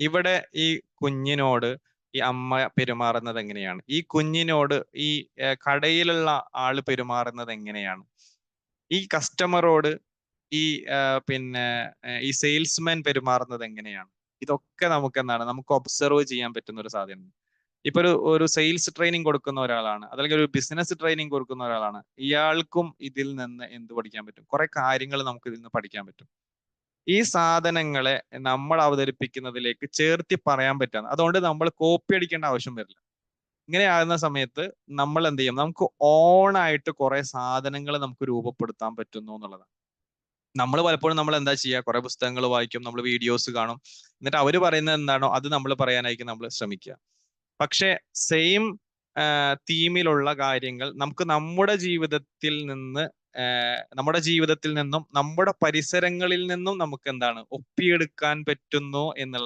ഇവിടെ ഈ കുഞ്ഞിനോട് ഈ അമ്മ പെരുമാറുന്നത് എങ്ങനെയാണ്? ഈ കുഞ്ഞിനോട് ഈ കടയിലുള്ള ആൾ പെരുമാറുന്നത് എങ്ങനെയാണ്? ഈ കസ്റ്റമറോട് ഈ പിന്നെ ഈ സെയിൽസ്മാൻ പെരുമാറുന്നത് എങ്ങനെയാണ്? ഇതൊക്കെ നമുക്ക് എന്താണ് നമുക്ക് ഒബ്സർവ് ചെയ്യാൻ പറ്റുന്ന ഒരു സാധ്യത ഇപ്പൊ ഒരു ഒരു സെയിൽസ് ട്രെയിനിങ് കൊടുക്കുന്ന ഒരാളാണ് അല്ലെങ്കിൽ ഒരു ബിസിനസ് ട്രെയിനിങ് കൊടുക്കുന്ന ഒരാളാണ് ഇയാൾക്കും ഇതിൽ നിന്ന് എന്ത് പഠിക്കാൻ പറ്റും? കുറെ കാര്യങ്ങൾ നമുക്ക് ഇതിൽ നിന്ന് പഠിക്കാൻ പറ്റും. ഈ സാധനങ്ങളെ നമ്മൾ അവതരിപ്പിക്കുന്നതിലേക്ക് ചേർത്തി പറയാൻ പറ്റാണ്. അതുകൊണ്ട് നമ്മൾ കോപ്പി അടിക്കേണ്ട ആവശ്യം വരില്ല. ഇങ്ങനെ ആകുന്ന സമയത്ത് നമ്മൾ എന്ത് ചെയ്യും? നമുക്ക് ഓൺ ആയിട്ട് കുറെ സാധനങ്ങൾ നമുക്ക് രൂപപ്പെടുത്താൻ പറ്റുന്നു എന്നുള്ളതാണ്. നമ്മൾ പലപ്പോഴും നമ്മൾ എന്താ ചെയ്യുക? കുറെ പുസ്തകങ്ങൾ വായിക്കും നമ്മൾ വീഡിയോസ് കാണും. എന്നിട്ട് അവർ പറയുന്നത് എന്താണോ അത് നമ്മൾ പറയാനായിരിക്കും നമ്മൾ ശ്രമിക്കുക. പക്ഷെ സെയിം തീമിലുള്ള കാര്യങ്ങൾ നമുക്ക് നമ്മുടെ ജീവിതത്തിൽ നിന്ന് നമ്മുടെ ജീവിതത്തിൽ നിന്നും നമ്മുടെ പരിസരങ്ങളിൽ നിന്നും നമുക്ക് എന്താണ് ഒപ്പിയെടുക്കാൻ പറ്റുന്നു എന്നുള്ള